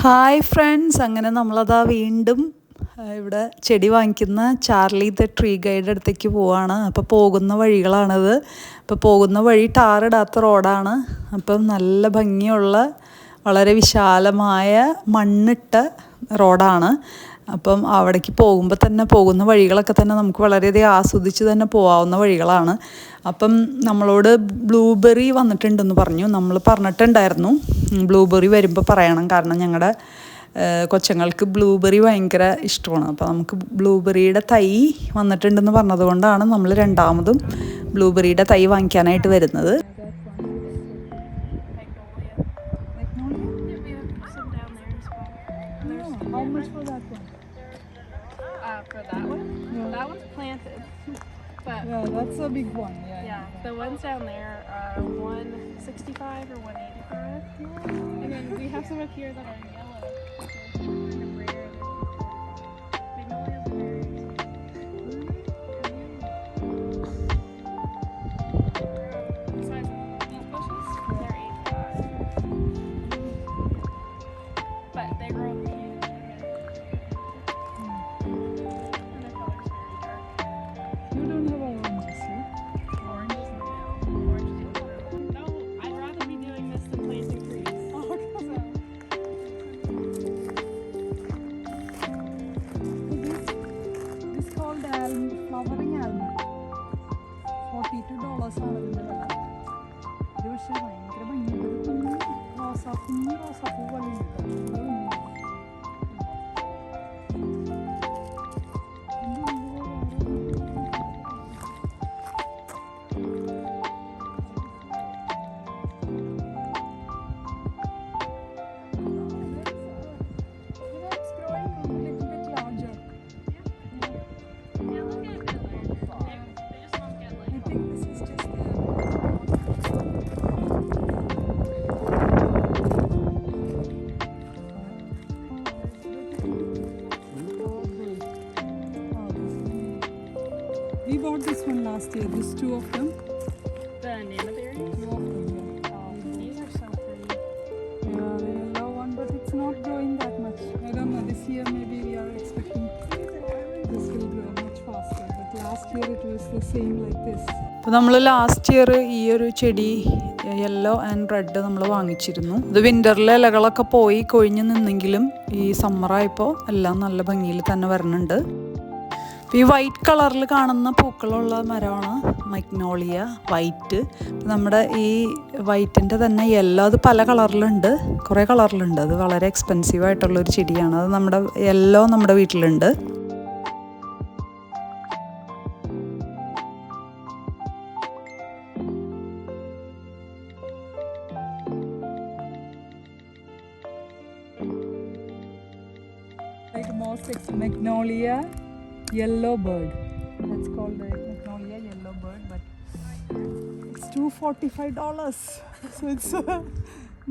Hi friends അങ്ങനെ നമ്മളതാ വീണ്ടും ഇവിടെ ചെടി വാങ്ങിക്കുന്ന ചാർലി ദ ട്രീ ഗൈഡ് അടുത്തേക്ക് പോവാണ്. അപ്പോൾ പോകുന്ന വഴികളാണിത്. അപ്പോൾ പോകുന്ന വഴി ടാറിടാത്ത റോഡാണ്. അപ്പം നല്ല ഭംഗിയുള്ള വളരെ വിശാലമായ മണ്ണിട്ട റോഡാണ്. അപ്പം അവിടേക്ക് പോകുമ്പോൾ തന്നെ പോകുന്ന വഴികളൊക്കെ തന്നെ നമുക്ക് വളരെയധികം ആസ്വദിച്ച് തന്നെ പോകാവുന്ന വഴികളാണ്. അപ്പം നമ്മളോട് ബ്ലൂബെറി വന്നിട്ടുണ്ടെന്ന് പറഞ്ഞു. നമ്മൾ പറഞ്ഞിട്ടുണ്ടായിരുന്നു. ബ്ലൂബെറി വരുമ്പോൾ പറയണം. കാരണം ഞങ്ങളുടെ കൊച്ചങ്ങൾക്ക് ബ്ലൂബെറി ഭയങ്കര ഇഷ്ടമാണ്. അപ്പോൾ നമുക്ക് ബ്ലൂബെറിയുടെ തൈ വന്നിട്ടുണ്ടെന്ന് പറഞ്ഞതുകൊണ്ടാണ് നമ്മൾ രണ്ടാമതും ബ്ലൂബെറിയുടെ തൈ വാങ്ങിക്കാനായിട്ട് വരുന്നത്. How much for that one? Uh, for that one, Yeah. that one's planted. But Yeah, that's a big one. Yeah. yeah, the ones down there are 165 or 185. And then we have some up here that are bought this one last year. There's two of them. The nana berries. Yeah. Oh, these are so pretty. Yeah, the yellow one, but it's not growing that much. I don't know. This year maybe we are expecting this will grow much faster. But last year it was the same like this. അപ്പോൾ നമ്മൾ last year ഈ ഒരു ചെടി yellow and red നമ്മൾ വാങ്ങിച്ചിരുന്നു ഇത് വിന്ററിലെ ഇലകളൊക്കെ പോയി കൊഴിഞ്ഞു നിന്നെങ്കിലും ഈ സമ്മറായപ്പോൾ എല്ലാം നല്ല ഭംഗിയിൽ തന്നെ വരുന്നുണ്ട് ഈ വൈറ്റ് കളറിൽ കാണുന്ന പൂക്കളുള്ള മരമാണ് മൈക്നോളിയ വൈറ്റ്. നമ്മുടെ ഈ വൈറ്റിന്റെ തന്നെ യെല്ലോ അത് പല കളറിലുണ്ട്. കുറേ കളറിലുണ്ട്. അത് വളരെ എക്സ്പെൻസീവ് ആയിട്ടുള്ളൊരു ചെടിയാണ്. അത് നമ്മുടെ യെല്ലോ നമ്മുടെ വീട്ടിലുണ്ട്. Like more six magnolia. Yellow bird that's called the magnolia yellow bird but it's 245 dollars so it's uh,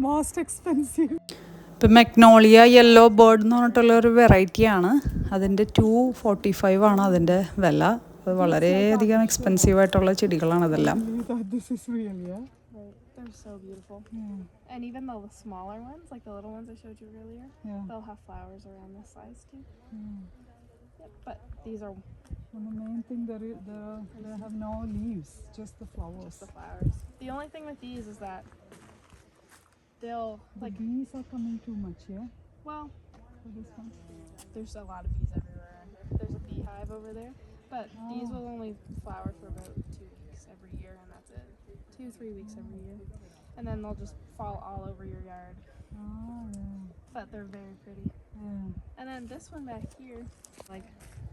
most expensive ഇപ്പം മെക്നോളിയ യെല്ലോ ബേർഡ് എന്ന് പറഞ്ഞിട്ടുള്ള ഒരു വെറൈറ്റിയാണ് അതിന്റെ ടു ഫോർട്ടി ഫൈവ് ആണ് അതിന്റെ വില അത് വളരെയധികം എക്സ്പെൻസീവ് ആയിട്ടുള്ള ചെടികളാണ് yeah They're so beautiful. And even the smaller ones, like the little ones I showed you earlier, yeah. they'll have flowers around this size too. These are And the main thing there is the they have no leaves just the flowers just the flowers. The only thing with these is that they'll the like bees are coming too much yeah well, for this one there's a lot of bees everywhere. There's a beehive over there, but these Oh. will only flower for about two weeks every year, and that's it. Two, three weeks every year, and then they'll just fall all over your yard. ah yeah But they're very pretty. yeah And then this one back here, like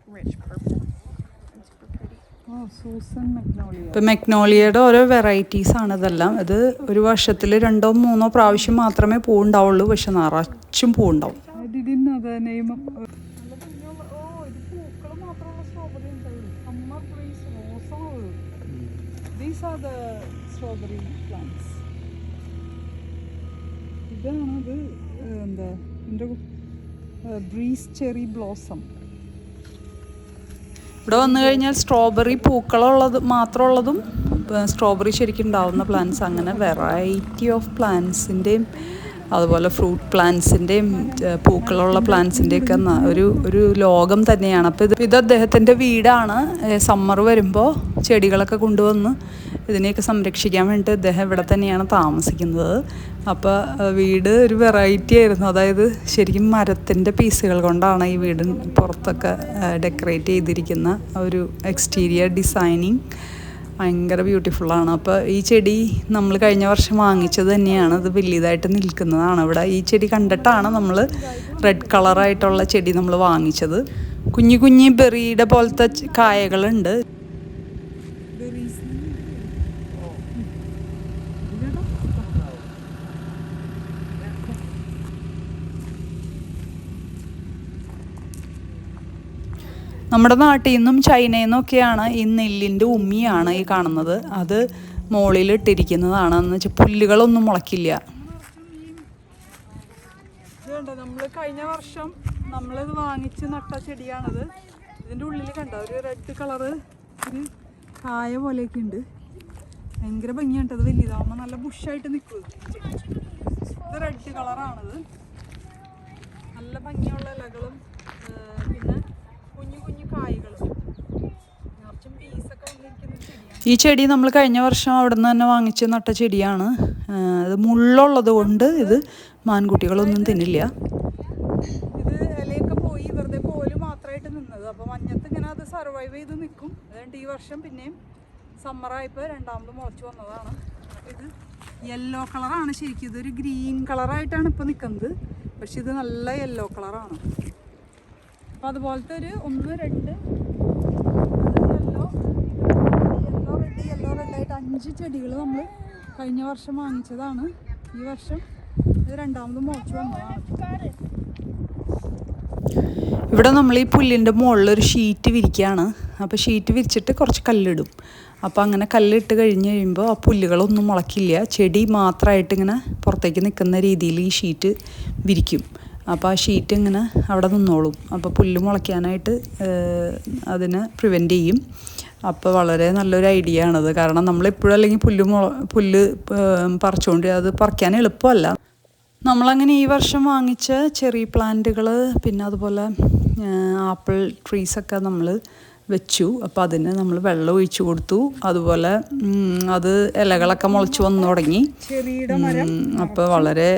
rich purple. It's super pretty. oh susan magnolia ഇപ്പം മെഗ്നോളിയയുടെ ഓരോ varieties ആണ് ഇതെല്ലാം. ഇത് ഒരു വർഷത്തിൽ രണ്ടോ മൂന്നോ പ്രാവശ്യം മാത്രമേ പൂ ഉണ്ടാവുള്ളൂ പക്ഷെ നിറച്ചും പൂ ഉണ്ടാവും I didn't know the name of. നല്ല ഭംഗിയുള്ള ഓ ഇത് പൂക്കൾ മാത്രമുള്ള സ്ട്രോബെറി ഉണ്ടാവുള്ളൂ summer breeze റോസാണ് these are the strawberry plants ഇതാണത് ഏഹ്, എന്താ ബ്രീസ് ചെറി ബ്ലോസം. ഇവിടെ വന്നു കഴിഞ്ഞാൽ സ്ട്രോബെറി പൂക്കളുള്ളത് മാത്രമുള്ളതും സ്ട്രോബെറി ശരിക്കും ഉണ്ടാവുന്ന പ്ലാന്റ്സ് അങ്ങനെ വെറൈറ്റി ഓഫ് പ്ലാന്റ്സിന്റെയും അതുപോലെ ഫ്രൂട്ട് പ്ലാന്റ്സിന്റെയും പൂക്കളുള്ള പ്ലാന്റ്സിന്റെയൊക്കെ ഒരു ഒരു ലോകം തന്നെയാണ്. അപ്പോൾ ഇത് ഇത് അദ്ദേഹത്തിന്റെ വീടാണ്. സമ്മർ വരുമ്പോൾ ചെടികളൊക്കെ കൊണ്ടുവന്ന് ഇതിനെയൊക്കെ സംരക്ഷിക്കാൻ വേണ്ടിയിട്ട് ഇദ്ദേഹം ഇവിടെ തന്നെയാണ് താമസിക്കുന്നത്. അപ്പോൾ വീട് ഒരു വെറൈറ്റി ആയിരുന്നു. അതായത് ശരിക്കും മരത്തിന്റെ പീസുകൾ കൊണ്ടാണ് ഈ വീട് പുറത്തൊക്കെ ഡെക്കറേറ്റ് ചെയ്തിരിക്കുന്ന ഒരു എക്സ്റ്റീരിയർ ഡിസൈനിങ് ഭയങ്കര ബ്യൂട്ടിഫുള്ളാണ് അപ്പോൾ ഈ ചെടി നമ്മൾ കഴിഞ്ഞ വർഷം വാങ്ങിച്ചത് തന്നെയാണ്. അത് വലിയതായിട്ട് നിൽക്കുന്നതാണ്. ഇവിടെ ഈ ചെടി കണ്ടിട്ടാണ് നമ്മൾ റെഡ് കളറായിട്ടുള്ള ചെടി നമ്മൾ വാങ്ങിച്ചത്. കുഞ്ഞു കുഞ്ഞു ബെറിയുടെ പോലത്തെ കായകളുണ്ട്. നമ്മുടെ നാട്ടിൽ നിന്നും ചൈനയിൽ നിന്നൊക്കെയാണ് ഈ നെല്ലിന്റെ ഉമ്മിയാണ് ഈ കാണുന്നത്. അത് മുകളിൽ ഇട്ടിരിക്കുന്നതാണ്. എന്ന് വെച്ചാൽ പുല്ലുകളൊന്നും മുളക്കില്ല നമ്മൾ കഴിഞ്ഞ വർഷം നമ്മളിത് വാങ്ങിച്ച് നട്ട ചെടിയാണത്. ഇതിന്റെ ഉള്ളിൽ കണ്ടോ? ഒരു റെഡ് കളറ് ഒരു കായ പോലെയൊക്കെ ഉണ്ട്. ഭയങ്കര ഭംഗിയുണ്ട്. അത് വലിയതാവുമ്പോൾ നല്ല ബുഷായിട്ട് നിൽക്കും ഇത് റെഡ് കളറാണത്. നല്ല ഭംഗിയുള്ള ഇലകളും പിന്നെ കുഞ്ഞു കുഞ്ഞു കായ്കളും നിറച്ചും പീസൊക്കെ വന്നിരിക്കുന്ന ചെടിയാണ്. ഈ ചെടി നമ്മൾ കഴിഞ്ഞ വർഷം അവിടെ നിന്ന് തന്നെ വാങ്ങിച്ച് നട്ട ചെടിയാണ്. അത് മുള്ളുള്ളത് കൊണ്ട് ഇത് മാൻകുട്ടികളൊന്നും തിന്നില്ല. ഇത് ഇലയൊക്കെ പോയി വെറുതെ കോൽ മാത്രമായിട്ട് നിന്നത്. അപ്പോൾ മഞ്ഞത്ത് ഇങ്ങനെ അത് സർവൈവ് ചെയ്ത് നിൽക്കും. അതുകൊണ്ട് ഈ വർഷം പിന്നെയും സമ്മറായപ്പോൾ രണ്ടാമത് മുളച്ചു വന്നതാണ്. ഇത് യെല്ലോ കളറാണ് ശരിക്കും. ഇതൊരു ഗ്രീൻ കളറായിട്ടാണ് ഇപ്പോൾ നിൽക്കുന്നത് പക്ഷെ ഇത് നല്ല യെല്ലോ കളറാണ് അപ്പോൾ അതുപോലത്തെ ഒരു ഒന്ന് രണ്ട്. യെല്ലോ യെല്ലോ റെഡ് യെല്ലോ റെഡായിട്ട് അഞ്ച് ചെടികൾ നമ്മൾ കഴിഞ്ഞ വർഷം വാങ്ങിച്ചതാണ്. ഈ വർഷം ഇത് രണ്ടാമത് മോച്ച് വന്നതാണ്. ഇവിടെ നമ്മൾ ഈ പുല്ലിന്റെ മുകളിലൊരു ഷീറ്റ് വിരിക്കുകയാണ്. അപ്പോൾ ഷീറ്റ് വിരിച്ചിട്ട് കുറച്ച് കല്ലിടും. അപ്പോൾ അങ്ങനെ കല്ലിട്ട് കഴിഞ്ഞ് കഴിയുമ്പോൾ ആ പുല്ലുകളൊന്നും മുളക്കില്ല. ചെടി മാത്രമായിട്ട് ഇങ്ങനെ പുറത്തേക്ക് നിൽക്കുന്ന രീതിയിൽ ഈ ഷീറ്റ് വിരിക്കും. അപ്പോൾ ആ ഷീറ്റ് ഇങ്ങനെ അവിടെ നിന്നോളും. അപ്പോൾ പുല്ല് മുളയ്ക്കാനായിട്ട് അതിനെ പ്രിവെന്റ് ചെയ്യും. അപ്പോൾ വളരെ നല്ലൊരു ഐഡിയ ആണത്. കാരണം നമ്മളിപ്പോഴല്ലെങ്കിൽ പുല്ല് മുള പുല്ല് പറിച്ചുകൊണ്ട് അത് പറിക്കാൻ എളുപ്പമല്ല. നമ്മളങ്ങനെ ഈ വർഷം വാങ്ങിച്ച ചെറി പ്ലാന്റുകൾ പിന്നെ അതുപോലെ ആപ്പിൾ ട്രീസൊക്കെ നമ്മൾ വെച്ചു. അപ്പോൾ അതിന് നമ്മൾ വെള്ളം ഒഴിച്ചു കൊടുത്തു. അതുപോലെ അത് ഇലകളൊക്കെ മുളച്ച് വന്നു തുടങ്ങി. അപ്പോൾ വളരെ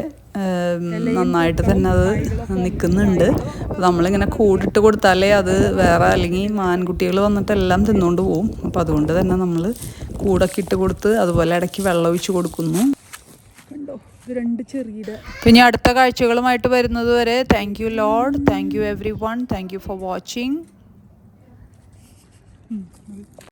നന്നായിട്ട് തന്നെ അത് നിൽക്കുന്നുണ്ട്. നമ്മളിങ്ങനെ കൂടിട്ട് കൊടുത്താലേ അത് വേറെ അല്ലെങ്കിൽ മാൻകുട്ടികൾ വന്നിട്ട് എല്ലാം തിന്നുകൊണ്ട് പോകും അപ്പോൾ അതുകൊണ്ട് തന്നെ നമ്മൾ കൂടൊക്കെ ഇട്ട് കൊടുത്ത് അതുപോലെ ഇടയ്ക്ക് വെള്ളം ഒഴിച്ച് കൊടുക്കുന്നു. രണ്ട് പിന്നെ അടുത്ത കാഴ്ചകളുമായിട്ട് വരുന്നത് വരെ thank you lord thank you everyone thank you for watching